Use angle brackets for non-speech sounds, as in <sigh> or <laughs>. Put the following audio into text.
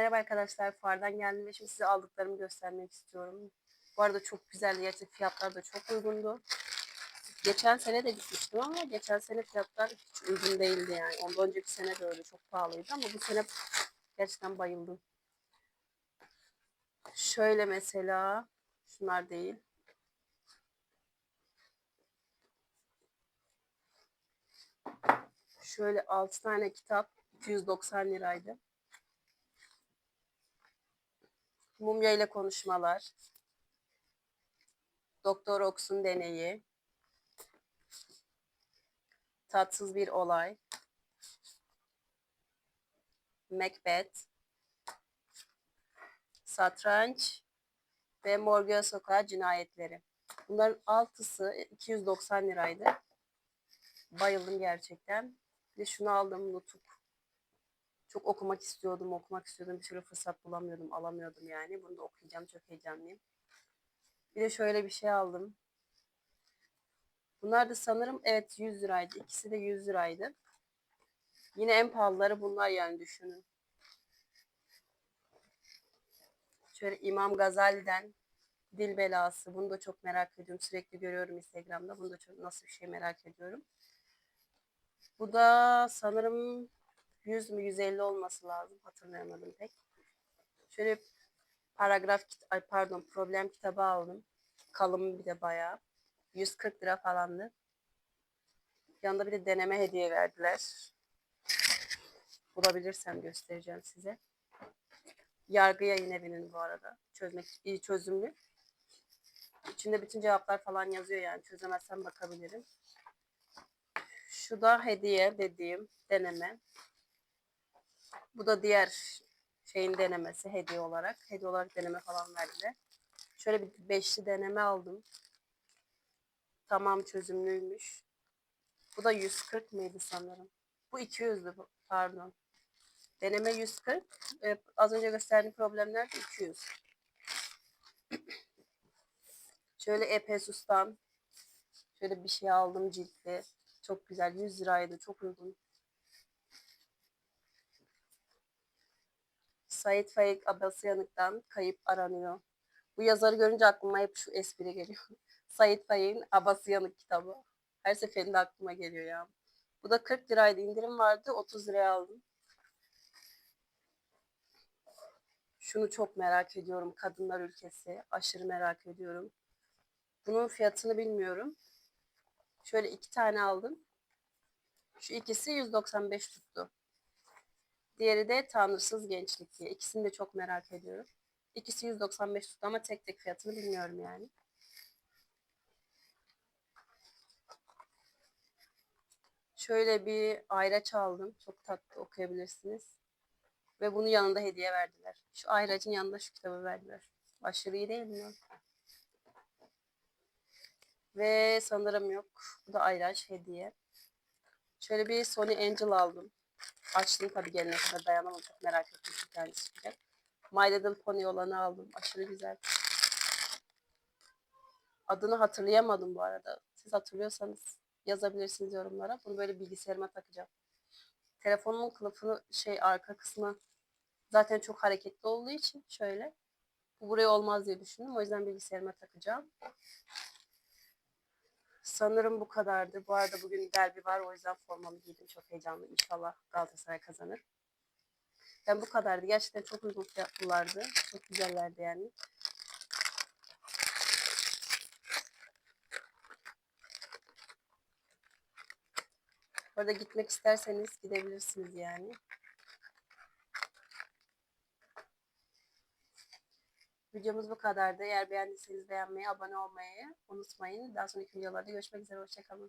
Merhaba arkadaşlar, fuardan geldim ve şimdi size aldıklarımı göstermek istiyorum. Bu arada çok güzeldi, gerçekten fiyatlar da çok uygundu. Geçen sene de gitmiştim ama geçen sene fiyatlar hiç uygun değildi yani. Ondan önceki sene de öyle çok pahalıydı ama bu sene gerçekten bayıldım. Şöyle mesela, şunlar değil. Şöyle 6 tane kitap 290 liraydı. Mumya ile konuşmalar. Doktor Oks'un deneyi. Tatsız bir olay. Macbeth. Satranç ve Morgue Sokağı cinayetleri. Bunların altısı 290 liraydı. Bayıldım gerçekten. Bir de şunu aldım Nutuk. Çok okumak istiyordum, okumak istiyordum. Bir türlü fırsat bulamıyordum, alamıyordum yani. Bunu da okuyacağım, çok heyecanlıyım. Bir de şöyle bir şey aldım. Bunlar da sanırım evet 100 liraydı. İkisi de 100 liraydı. Yine en pahalıları bunlar yani düşünün. Şöyle İmam Gazali'den Dil Belası. Bunu da çok merak ediyorum. Sürekli görüyorum Instagram'da. Bunu da çok nasıl bir şey merak ediyorum. Bu da sanırım 100 mü 150 olması lazım. Hatırlayamadım pek. Şöyle paragraf ay pardon problem kitabı aldım. Kalın bir de bayağı. 140 lira falandı. Yanında bir de deneme hediye verdiler. Bulabilirsem göstereceğim size. Yargı yayın evinin bu arada. Çözmek iyi çözümlü. İçinde bütün cevaplar falan yazıyor yani. Çözemezsem bakabilirim. Şu da hediye dediğim deneme. Bu da diğer şeyin denemesi hediye olarak. Hediye olarak deneme falan verdiler. Şöyle bir beşli deneme aldım. Tamam çözümlüymüş. Bu da 140 mıydı sanırım. Bu 200'dü pardon. Deneme 140. Ee, az önce gösterdiğim problemler de 200. <clears throat> Şöyle Epesus'tan şöyle bir şey aldım ciltli. Çok güzel. 100 liraydı. Çok uygun. Sait Faik Abasyanık'tan Kayıp Aranıyor. Bu yazarı görünce aklıma hep şu espri geliyor. <laughs> Sait Faik'in Abasyanık kitabı. Her seferinde aklıma geliyor ya. Bu da 40 liraydı. indirim vardı. 30 liraya aldım. Şunu çok merak ediyorum. Kadınlar Ülkesi. Aşırı merak ediyorum. Bunun fiyatını bilmiyorum. Şöyle iki tane aldım. Şu ikisi 195 tuttu. Diğeri de Tanrısız Gençlik diye. İkisini de çok merak ediyorum. İkisi 195 tuttu ama tek tek fiyatını bilmiyorum yani. Şöyle bir ayraç aldım. Çok tatlı okuyabilirsiniz. Ve bunu yanında hediye verdiler. Şu ayracın yanında şu kitabı verdiler. Aşırı iyi değil mi? Ve sanırım yok. Bu da ayraç hediye. Şöyle bir Sony Angel aldım. Açtım tabii gelene kadar dayanamadım. Çok merak ettim bir tanesi çıkacak. My Little Pony olanı aldım. Aşırı güzel. Adını hatırlayamadım bu arada. Siz hatırlıyorsanız yazabilirsiniz yorumlara. Bunu böyle bilgisayarıma takacağım. Telefonumun kılıfını şey arka kısmı zaten çok hareketli olduğu için şöyle. Bu buraya olmaz diye düşündüm. O yüzden bilgisayarıma takacağım. Sanırım bu kadardı. Bu arada bugün derbi var. O yüzden formamı giydim. Çok heyecanlıyım. İnşallah Galatasaray kazanır. Yani bu kadardı. Gerçekten çok uygun fiyatlılardı. Çok güzellerdi yani. Orada gitmek isterseniz gidebilirsiniz yani. Videomuz bu kadardı. Eğer beğendiyseniz beğenmeyi, abone olmayı unutmayın. Daha sonraki videolarda görüşmek üzere. Hoşçakalın.